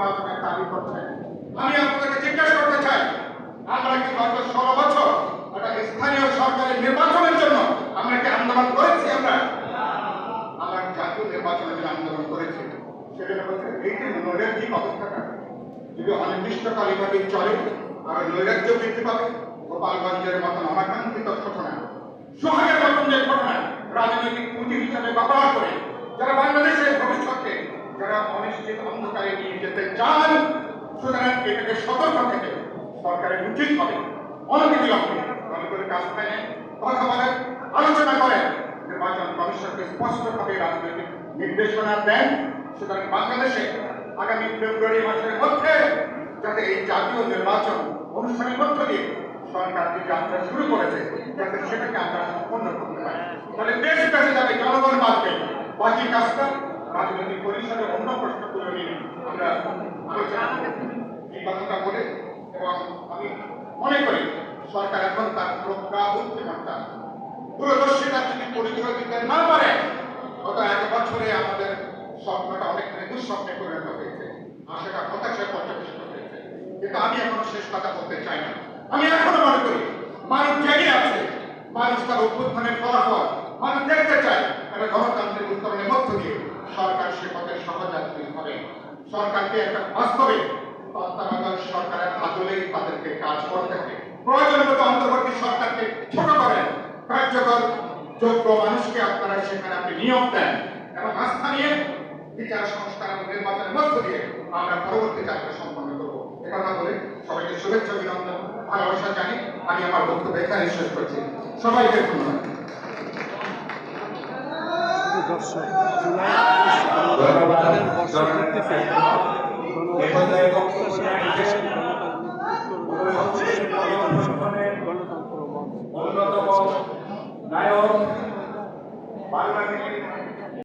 নির্বাচনের দাবি করছেন। আমি আপনাদেরকে জিজ্ঞাসা করতে চাই আমরা কি গত ষোলো বছর একটা স্থানীয় সরকারের নির্বাচনের জন্য আমরা কি আন্দোলন করেছি আমরা? আমরা জাতীয় নির্বাচনের জন্য আন্দোলন করেছি। সেটা হচ্ছে এই যে নৈরাজ্যিক অবস্থাটা। যদি অনির্দিষ্টকাল এভাবে চলে আর নৈরাজ্য বৃদ্ধি পাবে। গোপালগঞ্জের মতন অনাকাঙ্ক্ষিত ঘটনা, সোহাগের মতন যে ঘটনা, রাজনৈতিক পুঁজি হিসাবে ব্যবহার করে, যারা বাংলাদেশের ভবিষ্যৎকে যারা অনিশ্চিত অন্ধকারে নিয়ে যেতে চান সুতরাং এটাকে সতর্ক থেকে সরকারের উচিত হবে। অনবিলম্বে দল করে কাজ ফেলে কথা বলেন, আলোচনা করেন। নির্বাচন কমিশনকে স্পষ্টভাবে রাজনৈতিক নির্দেশনা দেন। সুতরাং বাংলাদেশে আগামী ফেব্রুয়ারি মাসের মধ্যে যাতে এই জাতীয় নির্বাচন অনুষ্ঠানের মধ্য দিয়ে সরকার যে যাত্রা শুরু করেছে, যাতে সেটাকে আমরা সম্পন্ন করতে পারি। তাহলে দেশ কাছে যাবে জনগণ বাঁচবে। বাকি কাজটা রাজনৈতিক পরিষদে অন্য প্রশ্ন তুলে নিয়ে আমরা আলোচনা কথাটা বলে এবং আমি মনে করি সরকার এখন তার প্রজ্ঞা, বুদ্ধিমত্তা দূরদর্শিতা যদি পরিচয় দিতে না পারে, গত এক বছরে আমাদের স্বপ্নটা অনেকখানি দুঃস্বপ্নে পরিণত হয়েছে। আশাটা হতাশায় পর্যবেসিত হয়েছে। কিন্তু আমি এখনও শেষ কথা বলতে চাই না। আমি এখনও মনে করি, মানুষ জেগে আছে, মানুষ তার অভ্যুত্থানের ফলাফল, মানুষ দেখতে চায় একটা গণতান্ত্রিক উত্তরণের মধ্য দিয়ে সরকার সে পথে সহযাত্রী হবে। সরকারকে একটা বাস্তবে তত্ত্বাবধায়ক সরকারের আদলেই তাদেরকে কাজ করতে হবে প্রয়োজন মতো অন্তর্বর্তী সরকারকে ছোট করেন কার্যকর যোগ্য মানুষকে আপনারা সেখানে আপনি নিয়োগ দেন এবং আস্থা নিয়ে বিচার সংস্কার এবং নির্বাচনের মধ্য দিয়ে আমরা পরবর্তী যাত্রা সম্পন্ন করব একথা বলে সবাইকে শুভেচ্ছা অভিনন্দন ভালোবাসা জানি আমি আমার বক্তব্য এখানে শেষ করছি সবাইকে ধন্যবাদ দর্শক জুলাই গণতান্ত্রিক